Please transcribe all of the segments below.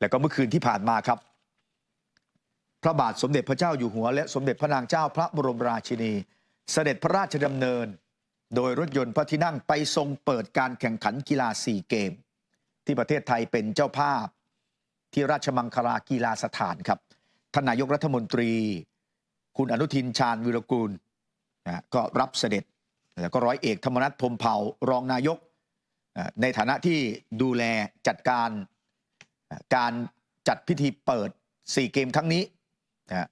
แล้วก็เมื่อคืนที่ผ่านมาครับ พระบาทสมเด็จพระเจ้าอยู่หัว และสมเด็จพระนางเจ้าพระบรมราชินี เสด็จพระราชดำเนิน โดยรถยนต์พระที่นั่งไปทรงเปิดการแข่งขันกีฬาซีเกม ที่ประเทศไทยเป็นเจ้าภาพ ที่ราชมังคลากีฬาสถานครับท่านนายกรัฐมนตรี คุณอนุทินชาญวิรกูลนะก็รับเสด็จแล้วก็ร้อยเอกธรรมนัฐพมเผ่ารองนายก ในฐานะที่ดูแลจัดการ การจัดพิธีเปิด 4 เกมครั้งนี้นะฮะ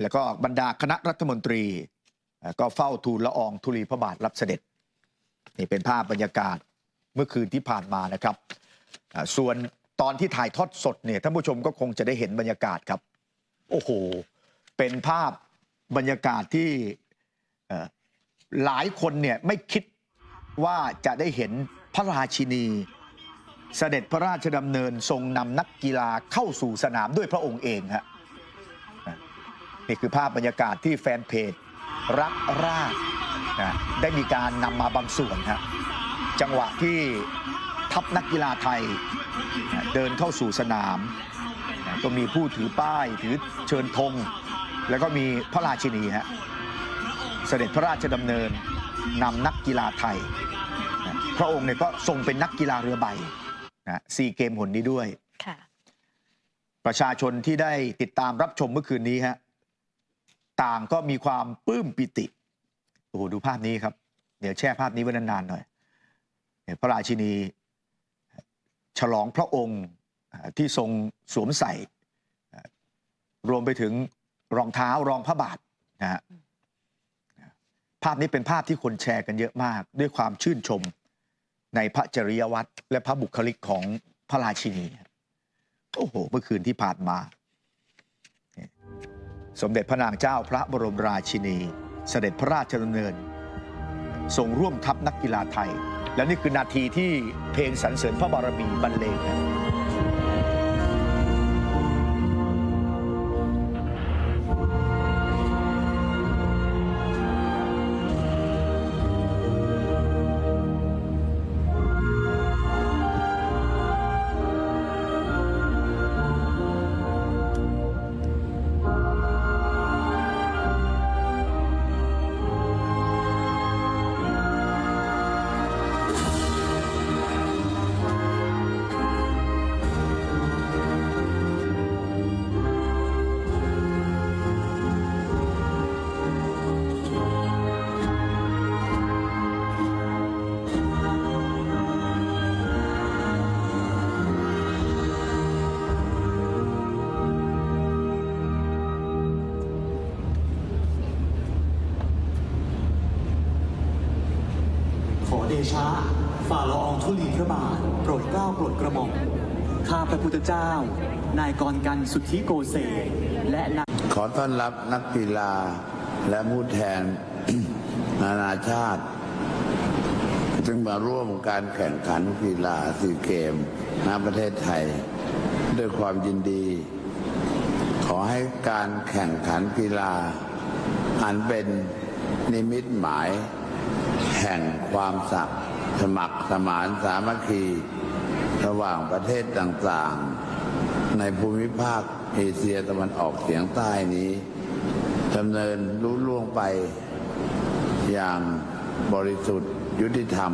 แล้วก็บรรดาคณะรัฐมนตรีเอ่อก็เฝ้าทูลละอองธุลีพระบาทรับเสด็จ นี่เป็นภาพบรรยากาศเมื่อคืนที่ผ่านมานะครับอ่าส่วนตอนที่ถ่ายทอดสดเนี่ยท่านผู้ชมก็คงจะได้เห็นบรรยากาศครับ โอ้โห เป็นภาพบรรยากาศที่เอ่อหลายคนเนี่ยไม่คิดว่าจะได้เห็นพระราชินี เสด็จพระราชดำเนินทรงนำนักกีฬาเข้าสู่สนามด้วยพระองค์เองฮะนี่คือภาพบรรยากาศที่แฟนเพจรักราชนะได้มีการนำมาบางส่วนฮะจังหวะที่ทัพนักกีฬาไทยนะเดินเข้าสู่สนามนะก็มีผู้ถือป้ายถือเชิญธงแล้วก็มีพระราชินีฮะเสด็จพระราชดำเนินนำนักกีฬาไทยนะพระองค์เนี่ยก็ทรงเป็นนักกีฬาเรือใบ นะซีเกมหนนี้ด้วย ค่ะ ประชาชนที่ได้ติดตามรับชมเมื่อคืนนี้ฮะต่างก็มีความปลื้มปิติโอ้โหดูภาพนี้ครับ เดี๋ยวแช่ภาพนี้ไว้นานๆหน่อยเนี่ยพระราชินี ฉลองพระองค์อ่าที่ทรงสวมใส่อ่ารวมไปถึงรองเท้ารองพระบาทนะฮะภาพนี้เป็นภาพที่คนแชร์กันเยอะมาก ด้วยความชื่นชม ในพระจริยวัตรและพระบุคลิกของพระราชินี โอ้โห เมื่อคืนที่ผ่านมา สมเด็จพระนางเจ้าพระบรมราชินี เสด็จพระราชดำเนินทรงร่วมทัพนักกีฬาไทย และนี่คือนาทีที่เพลงสรรเสริญพระบารมีบรรเลงนะาโปรดกระหม่อมข้าพระพุทธเจ้า นายกรกันสุทธิโกเศษและนายขอต้อนรับนักกีฬาและผู้แทนนานาชาติซึ่งมาร่วมการแข่งขันกีฬาซีเกมณประเทศไทย ด้วยความยินดี ขอให้การแข่งขันกีฬา อันเป็นนิมิตหมาย แห่งความสักสมัครสมานสามัคคี ระหว่างประเทศต่างๆ ในภูมิภาคเอเชียตะวันออกเฉียงใต้นี้ดำเนินรุ่ล่วงไปอย่างบริสุทธิ์ยุติธรรม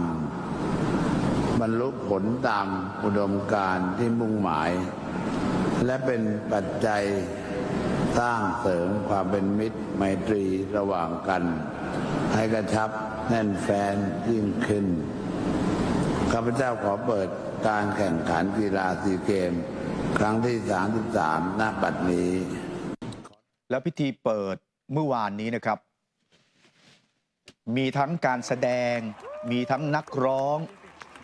บรรลุผลตามอุดมการที่มุ่งหมาย และเป็นปัจจัยสร้างเสริมความเป็นมิตรไมตรีระหว่างกัน ให้กระชับแน่นแฟนยิ่งขึ้นข้าพเจ้าขอเปิด การแข่งขันกีฬาซีเกม ครั้งที่ 33 ณ บัดนี้ แล้วพิธีเปิดเมื่อวานนี้นะครับ มีทั้งการแสดง มีทั้งนักร้อง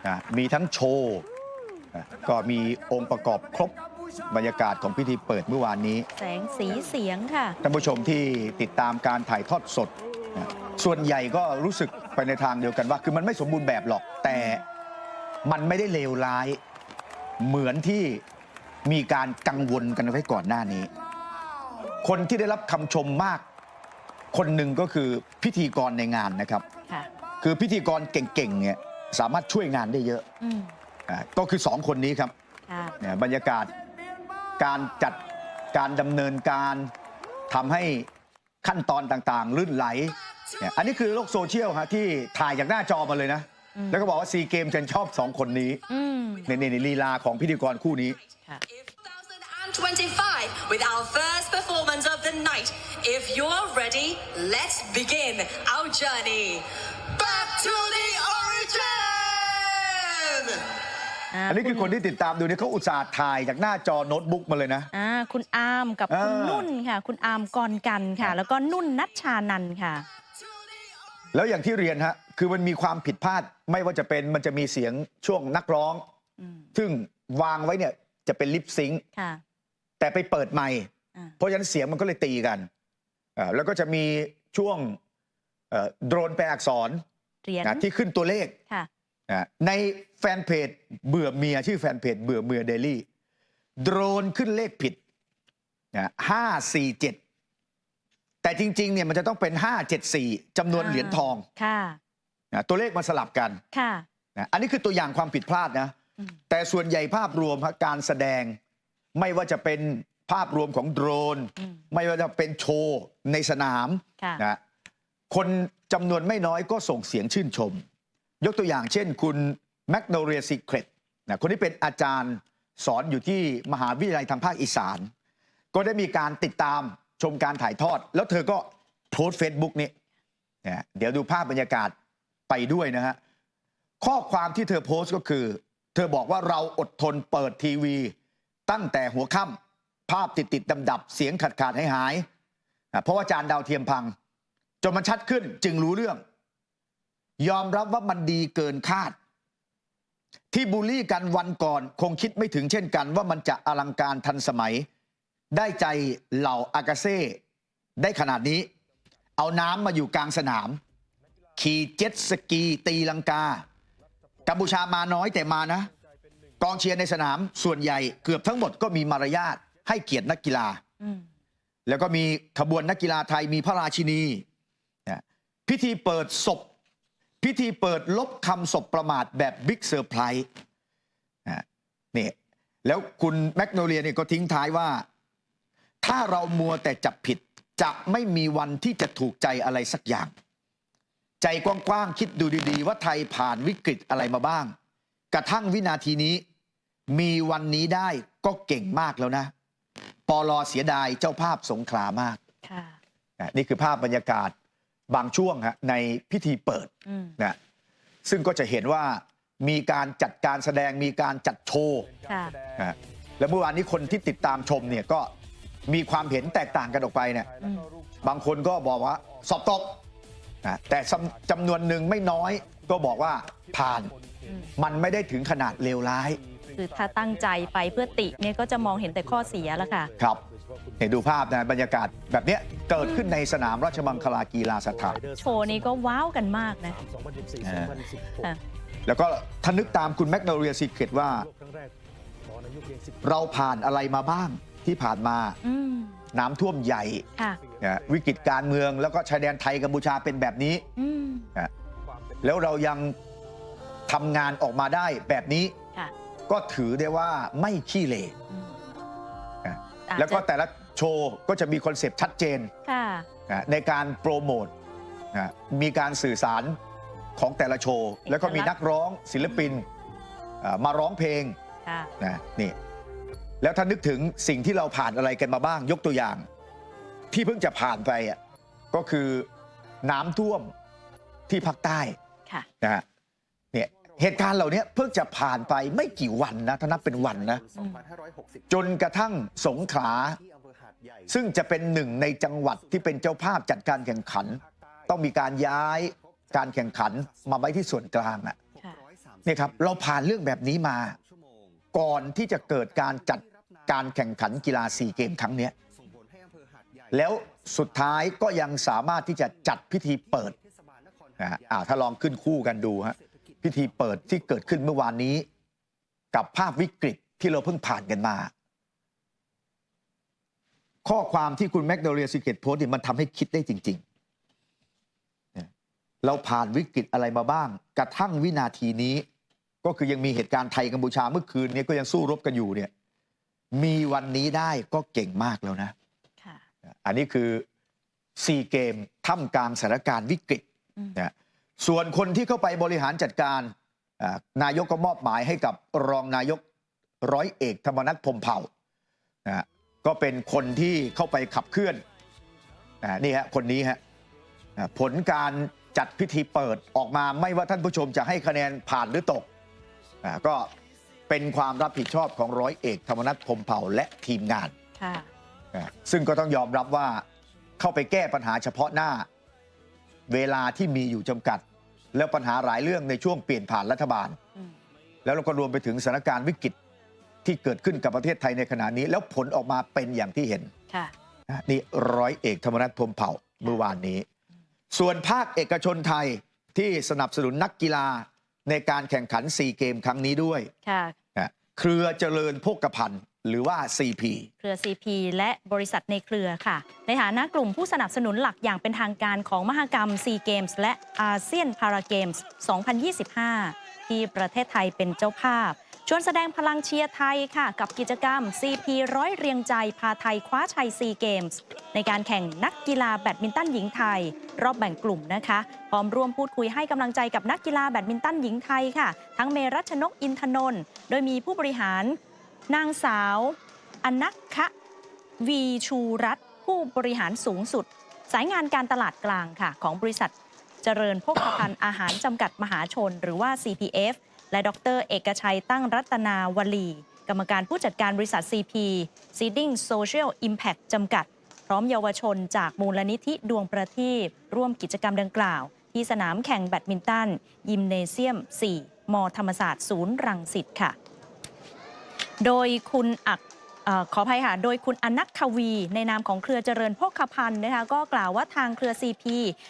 นะมีทั้งโชว์นะก็มีองค์ประกอบครบบรรยากาศของพิธีเปิดเมื่อวานนี้ แสงสีเสียงค่ะ ท่านผู้ชมที่ติดตามการถ่ายทอดสดนะส่วนใหญ่ก็รู้สึกไปในทางเดียวกันว่า คือมันไม่สมบูรณ์แบบหรอก แต่ มันไม่ได้เลวร้าย เหมือนที่มีการกังวลกันไว้ก่อนหน้านี้ คนที่ได้รับคำชมมาก คนหนึ่งก็คือพิธีกรในงานนะครับ ค่ะ คือพิธีกรเก่งๆเนี่ยสามารถช่วยงานได้เยอะอืมอ่าก็คือสองคนนี้ครับ ค่ะ เนี่ยบรรยากาศการจัดการดำเนินการทำให้ขั้นตอนต่างๆ ลื่นไหลเนี่ยอันนี้คือโลกโซเชียลฮะที่ถ่ายจากหน้าจอมาเลยนะ แล้วก็บอกว่าซีเกมฉันชอบสองคนนี้อืมในในในลีลาของพิธีกรคู่นี้ค่ะ2025 with our first performance of the night. If you're ready, let's begin our journey back to the origin. อันนี้คือคนที่ติดตามดูเนี่ยเขาอุตส่าห์ถ่ายจากหน้าจอโน้ตบุ๊กมาเลยนะอ่าคุณอามกับคุณอ่านุ่นุ่นค่ะ คุณอามกรกันค่ะ แล้วก็นุ่นนัชชานันท์ค่ะ แล้วอย่างที่เรียนฮะคือมันมีความผิดพลาดไม่ว่าจะเป็นมันจะมีเสียงช่วงนักร้องอืมซึ่งวางไว้เนี่ยจะเป็นลิปซิงค์ค่ะแต่ไปเปิดไมค์อ่าเพราะฉะนั้นเสียงมันก็เลยตีกันอ่าแล้วก็จะมีช่วงเอ่อโดรนแปลอักษรเหรียญนะที่ขึ้นตัวเลขค่ะนะในแฟนเพจเบื่อเมียชื่อแฟนเพจเบื่อเมียเดลี่โดรนขึ้นเลขผิดนะห้าสี่เจ็ด แต่จริงๆเนี่ยมันจะต้องเป็น 574จำนวนเหรียญทองค่ะนะตัวเลขมันสลับกันค่ะนะอันนี้คือตัวอย่างความผิดพลาดนะอืมแต่ส่วนใหญ่ภาพรวมฮะการแสดงไม่ว่าจะเป็นภาพรวมของโดรนอืมไม่ว่าจะเป็นโชว์ในสนามค่ะนะคนจำนวนไม่น้อยก็ส่งเสียงชื่นชม ยกตัวอย่างเช่นคุณแมกโนเรียซิเครตนะคนที่เป็นอาจารย์สอนอยู่ที่มหาวิทยาลัยทางภาคอีสาน ก็ได้มีการติดตาม ชมการถ่ายทอด แล้วเธอก็โพสเฟซบุ๊กนี้นะเดี๋ยวดูภาพบรรยากาศไปด้วยนะฮะข้อความที่เธอโพสต์ก็คือ เธอบอกว่าเราอดทนเปิดทีวี ตั้งแต่หัวค่ำภาพติดติดดับดับเสียงขาดขาดหายหายเพราะว่าจานดาวเทียมพัง จนมันชัดขึ้นจึงรู้เรื่อง ยอมรับว่ามันดีเกินคาด ที่บูลลี่กันวันก่อน คงคิดไม่ถึงเช่นกันว่ามันจะอลังการทันสมัย ได้ใจเหล่าอากาเซ่ได้ขนาดนี้ เอาน้ำมาอยู่กลางสนาม ขี่เจ็ตสกีตีลังกา กัมพูชามาน้อยแต่มานะ กองเชียร์ในสนามส่วนใหญ่เกือบทั้งหมดก็มีมารยาทให้เกียรตินักกีฬาอืมแล้วก็มีขบวนนักกีฬาไทยมีพระราชินีนะพิธีเปิดศพ พิธีเปิดลบคำศพประมาทแบบบิ๊กเซอร์ไพรส์นะนี่แล้วคุณแมกโนเลียเนี่ยก็ทิ้งท้ายว่า ถ้าเรามัวแต่จับผิดจะไม่มีวันที่จะถูกใจอะไรสักอย่าง ใจกว้างๆ คิดดูดีๆ ว่าไทยผ่านวิกฤตอะไรมาบ้าง กระทั่งวินาทีนี้ มีวันนี้ได้ก็เก่งมากแล้วนะ ปอลอเสียดายเจ้าภาพสงขลามากค่ะนะนี่คือภาพบรรยากาศบางช่วงฮะในพิธีเปิดอืมนะซึ่งก็จะเห็นว่ามีการจัดการแสดงมีการจัดโชว์ค่ะนะแล้วเมื่อวานนี้คนที่ติดตามชมเนี่ยก็ มีความเห็นแตกต่างกันออกไปเนี่ยอืมบางคนก็บอกว่าสอบตกนะแต่จำจำนวนหนึ่งไม่น้อยก็บอกว่าผ่านอืมมันไม่ได้ถึงขนาดเลวร้าย คือถ้าตั้งใจไปเพื่อติเนี่ยก็จะมองเห็นแต่ข้อเสียแล้วค่ะ ครับเห็นดูภาพนะบรรยากาศแบบเนี้ยเกิดขึ้นในสนามราชมังคลากีฬาสถานโชว์นี้ก็ว้าวกันมากนะอ่าค่ะแล้วก็ทนึกตามคุณแมกโนเรียซีเกตว่า เราผ่านอะไรมาบ้าง ที่ผ่านมาอืมน้ำท่วมใหญ่ค่ะนะวิกฤตการเมืองแล้วก็ชายแดนไทยกัมพูชาเป็นแบบนี้ อืมนะแล้วเรายังทำงานออกมาได้แบบนี้ ค่ะ ก็ถือได้ว่าไม่ขี้เหร่อืมนะอาจจะแล้วก็แต่ละโชว์ก็จะมีคอนเซปต์ชัดเจน ค่ะ นะในการโปรโมทนะมีการสื่อสารของแต่ละโชว์ แล้วก็มีนักร้องศิลปินอ่ามาร้องเพลงค่ะ นะนี่ แล้วถ้านึกถึงสิ่งที่เราผ่านอะไรกันมาบ้างยกตัวอย่าง ที่เพิ่งจะผ่านไปอะก็คือน้ำท่วมที่ภาคใต้ค่ะ นะฮะเนี่ยเหตุการณ์เหล่านี้เพิ่งจะผ่านไปไม่กี่วันนะถ้านับเป็นวันนะ จนกระทั่งสงขลา ซึ่งจะเป็นหนึ่งในจังหวัดที่เป็นเจ้าภาพจัดการแข่งขัน ต้องมีการย้ายการแข่งขันมาไว้ที่ส่วนกลางอะค่ะ เนี่ยครับเราผ่านเรื่องแบบนี้มา ก่อนที่จะเกิดการจัดการแข่งขันกีฬาซีเกมครั้งนี้แล้วสุดท้ายก็ยังสามารถที่จะจัดพิธีเปิดนะฮะอ่าถ้าลองขึ้นคู่กันดูฮะพิธีเปิดที่เกิดขึ้นเมื่อวานนี้ กับภาพวิกฤตที่เราเพิ่งผ่านกันมา ข้อความที่คุณแมกโนเรียซิเกตโพสต์เนี่ยมันทำให้คิดได้จริง ๆ เราผ่านวิกฤตอะไรมาบ้าง กระทั่งวินาทีนี้ ก็คือยังมีเหตุการณ์ไทยกัมพูชาเมื่อคืนนี้ก็ยังสู้รบกันอยู่เนี่ยมีวันนี้ได้ก็เก่งมากแล้วนะค่ะอันนี้คือซีเกมท่ามกลางสถานการณ์วิกฤตอืมนะส่วนคนที่เข้าไปบริหารจัดการอ่านายกก็มอบหมายให้กับรองนายกร้อยเอกธรรมนัฐพรหมเผ่านะก็เป็นคนที่เข้าไปขับเคลื่อนอ่านี่ฮะคนนี้ฮะอ่าผลการจัดพิธีเปิดออกมาไม่ว่าท่านผู้ชมจะให้คะแนนผ่านหรือตก อ่าก็เป็นความรับผิดชอบของร้อยเอกธรรมนัฐพรหมเผ่าและทีมงานค่ะอะซึ่งก็ต้องยอมรับว่าเข้าไปแก้ปัญหาเฉพาะหน้า เวลาที่มีอยู่จำกัด แล้วปัญหาหลายเรื่องในช่วงเปลี่ยนผ่านรัฐบาล อืมแล้วเราก็รวมไปถึงสถานการณ์วิกฤตที่เกิดขึ้นกับประเทศไทยในขณะนี้ แล้วผลออกมาเป็นอย่างที่เห็น ค่ะ นะนี่ร้อยเอกธรรมนัฐพรหมเผ่าเมื่อวานนี้ ส่วนภาคเอกชนไทยที่สนับสนุนนักกีฬา ในการแข่งขันซีเกมครั้งนี้ด้วยค่ะนะเครือเจริญโภคภัณฑ์หรือว่า CP เครือ CP และบริษัทในเครือค่ะ ในฐานะกลุ่มผู้สนับสนุนหลักอย่างเป็นทางการของมหกรรมซีเกมส์และอาเซียนพาราเกมส์ 2025 ที่ประเทศไทยเป็นเจ้าภาพ ชวนแสดงพลังเชียร์ไทยค่ะ กับกิจกรรม CP ร้อยเรียงใจพาไทยคว้าชัยซีเกมส์ในการแข่งนักกีฬาแบดมินตันหญิงไทย รอบแบ่งกลุ่มนะคะ พร้อมร่วมพูดคุยให้กำลังใจกับนักกีฬาแบดมินตันหญิงไทยค่ะ ทั้งเมรัชนกอินทนนท์โดยมีผู้บริหาร นางสาว อนักคะวีชูรัตผู้บริหารสูงสุด สายงานการตลาดกลางค่ะ ของบริษัทเจริญโภคภัณฑ์อาหารจำกัดมหาชน หรือว่า CPF และดร เอกชัยตั้งรัตนาวลี กรรมการผู้จัดการบริษัท CP Seeding Social Impact จำกัด พร้อมเยาวชนจากมูลนิธิดวงประทีปร่วมกิจกรรมดังกล่าว ที่สนามแข่งแบดมินตัน ยิมเนเซียม 4 ม ธรรมศาสตร์ศูนย์รังสิตค่ะ โดยคุณอัก ออขออภัยค่ะ โดยคุณอนักทวี ในนามของเครือเจริญโภคภัณฑ์นะคะก็กล่าวว่าทางเครือ CP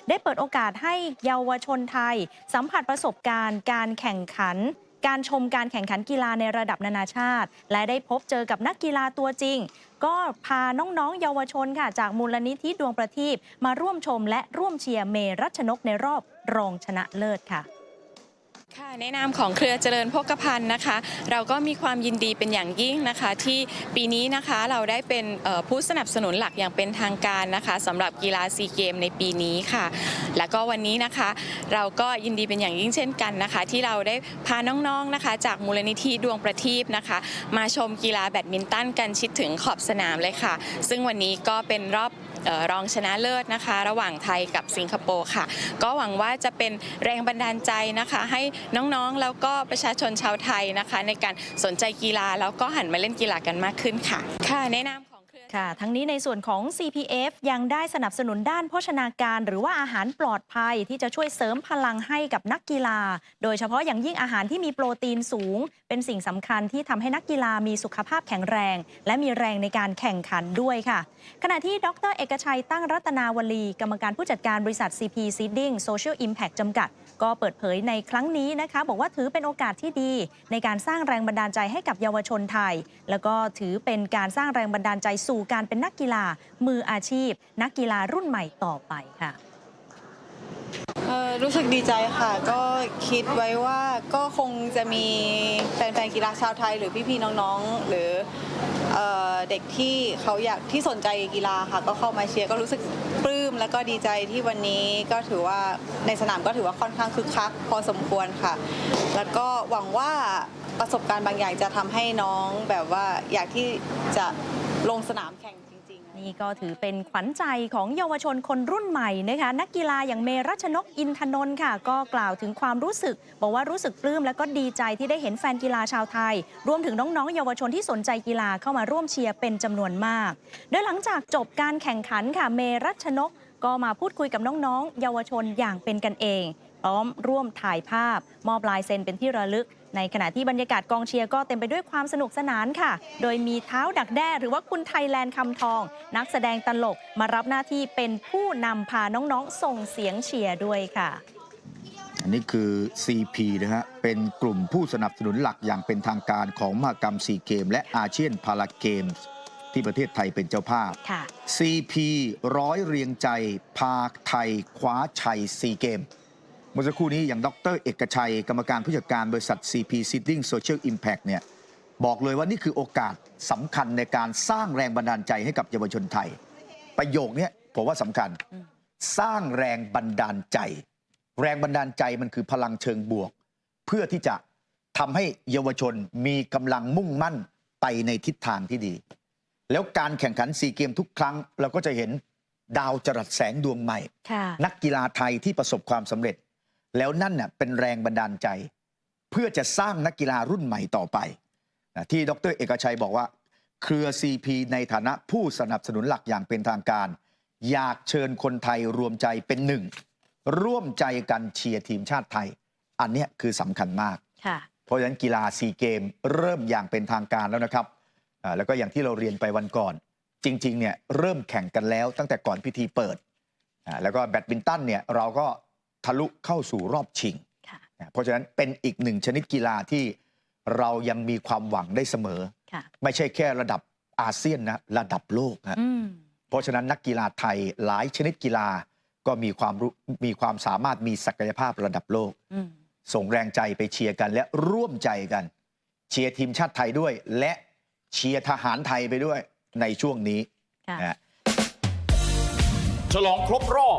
ได้เปิดโอกาสให้เยาวชนไทย สัมผัสประสบการณ์ การแข่งขัน การชมการแข่งขันกีฬาในระดับนานาชาติ และได้พบเจอกับนักกีฬาตัวจริง ก็พาน้องๆ เยาวชนค่ะ จากมูลนิธิดวงประทีปมาร่วมชมและร่วมเชียร์เมรัชนกในรอบรองชนะเลิศค่ะ ค่ะในนามของเครือเจริญโภคภัณฑ์นะคะ เราก็มีความยินดีเป็นอย่างยิ่งนะคะ ที่ปีนี้นะคะเราได้เป็นผู้สนับสนุนหลักอย่างเป็นทางการนะคะสำหรับกีฬาซีเกมในปีนี้ค่ะ แล้วก็วันนี้นะคะ เราก็ยินดีเป็นอย่างยิ่งเช่นกันนะคะ ที่เราได้พาน้องๆนะคะ จากมูลนิธิดวงประทีปนะคะ มาชมกีฬาแบดมินตันกันชิดถึงขอบสนามเลยค่ะ ซึ่งวันนี้ก็เป็นรอบ รองชนะเลิศนะคะ ระหว่างไทยกับสิงคโปร์ค่ะ ก็หวังว่าจะเป็นแรงบันดาลใจนะคะ ให้น้องๆแล้วก็ประชาชนชาวไทยนะคะ ในการสนใจกีฬาแล้วก็หันมาเล่นกีฬากันมากขึ้นค่ะ ค่ะแนะนำ ค่ะ ทั้งนี้ในส่วนของ CPF ยังได้สนับสนุนด้านโภชนาการ หรือว่าอาหารปลอดภัยที่จะช่วยเสริมพลังให้กับนักกีฬา โดยเฉพาะอย่างยิ่งอาหารที่มีโปรตีนสูง เป็นสิ่งสำคัญที่ทำให้นักกีฬามีสุขภาพแข็งแรง และมีแรงในการแข่งขันด้วยค่ะ ขณะที่ดร เอกชัยตั้งรัตนาวลี กรรมการผู้จัดการบริษัท CP Seeding Social Impact จำกัด ก็เปิดเผยในครั้งนี้นะคะ บอกว่าถือเป็นโอกาสที่ดี ในการสร้างแรงบันดาลใจให้กับเยาวชนไทย แล้วก็ถือเป็นการสร้างแรงบันดาลใจสู่การเป็นนักกีฬามืออาชีพ นักกีฬารุ่นใหม่ต่อไปค่ะรู้สึกดีใจค่ะ ก็คิดไว้ว่าก็คงจะมีแฟนๆกีฬาชาวไทย หรือพี่ๆน้องๆ หรือเอเด็กที่เขาอยากที่สนใจกีฬาค่ะ ก็เข้ามาเชียร์ก็รู้สึกปลื้มแล้วก็ดีใจที่วันนี้ก็ถือว่าในสนามก็ถือว่าค่อนข้างคึกคักพอสมควรค่ะ แล้วก็หวังว่าประสบการณ์บางอย่างจะทำให้น้องแบบว่าอยากที่จะ ลงสนามแข่งจริงๆ นี่ก็ถือเป็นขวัญใจของเยาวชนคนรุ่นใหม่นะคะนักกีฬาอย่างเมรัชนกอินทนนท์ค่ะ ก็กล่าวถึงความรู้สึก บอกว่ารู้สึกปลื้มและก็ดีใจที่ได้เห็นแฟนกีฬาชาวไทย รวมถึงน้องๆ เยาวชนที่สนใจกีฬาเข้ามาร่วมเชียร์เป็นจำนวนมาก โดยหลังจากจบการแข่งขันค่ะเมรัชนก ก็มาพูดคุยกับน้องๆ เยาวชนอย่างเป็นกันเอง พร้อมร่วมถ่ายภาพ มอบลายเซ็นเป็นที่ระลึก ในขณะที่บรรยากาศกองเชียร์ก็เต็มไปด้วยความสนุกสนานค่ะ โดยมีเท้าดักแด้หรือว่าคุณไทยแลนด์คำทอง นักแสดงตลกมารับหน้าที่เป็นผู้นำพาน้องๆ ส่งเสียงเชียร์ด้วยค่ะ อันนี้คือ CP นะฮะ เป็นกลุ่มผู้สนับสนุนหลักอย่างเป็นทางการของมหกรรมซีเกม และอาเซียนพาราเกมส์ที่ประเทศไทยเป็นเจ้าภาพค่ะ CP ร้อยเรียงใจพาไทยคว้าชัยซีเกมเมื่อสักครู่นี้อย่างดร เอกชัย กรรมการผู้จัดการบริษัท CP Seeding Social Impact เนี่ยบอกเลยว่านี่คือโอกาสสำคัญในการสร้างแรงบันดาลใจให้กับเยาวชนไทย ประโยคเนี้ยผมว่าสำคัญ สร้างแรงบันดาลใจ แรงบันดาลใจมันคือพลังเชิงบวก เพื่อที่จะทำให้เยาวชนมีกำลังมุ่งมั่นไปในทิศทางที่ดี แล้วการแข่งขันซีเกมทุกครั้ง เราก็จะเห็นดาวจรัสแสงดวงใหม่ค่ะนักกีฬาไทยที่ประสบความสำเร็จ แล้วนั่นน่ะเป็นแรงบันดาลใจ เพื่อจะสร้างนักกีฬารุ่นใหม่ต่อไปนะที่ดรเอกชัยบอกว่า เครือ CP ในฐานะผู้สนับสนุนหลักอย่างเป็นทางการ อยากเชิญคนไทยรวมใจเป็นหนึ่ง ร่วมใจกันเชียร์ทีมชาติไทย อันเนี้ยคือสำคัญมากค่ะเพราะฉะนั้นกีฬาซีเกมเริ่มอย่างเป็นทางการแล้วนะครับอ่าแล้วก็อย่างที่เราเรียนไปวันก่อน จริงๆเนี่ยเริ่มแข่งกันแล้วตั้งแต่ก่อนพิธีเปิดอ่าแล้วก็แบดมินตันเนี่ยเราก็ ทะลุเข้าสู่รอบชิงค่ะนะเพราะฉะนั้นเป็นอีกหนึ่งชนิดกีฬาที่เรายังมีความหวังได้เสมอค่ะไม่ใช่แค่ระดับอาเซียนนะระดับโลกฮะอืมเพราะฉะนั้นนักกีฬาไทยหลายชนิดกีฬาก็มีความรู้มีความสามารถมีศักยภาพระดับโลกอืมส่งแรงใจไปเชียร์กันและร่วมใจกัน เชียร์ทีมชาติไทยด้วย และเชียร์ทหารไทยไปด้วยในช่วงนี้ค่ะนะฮะฉลองครบรอบ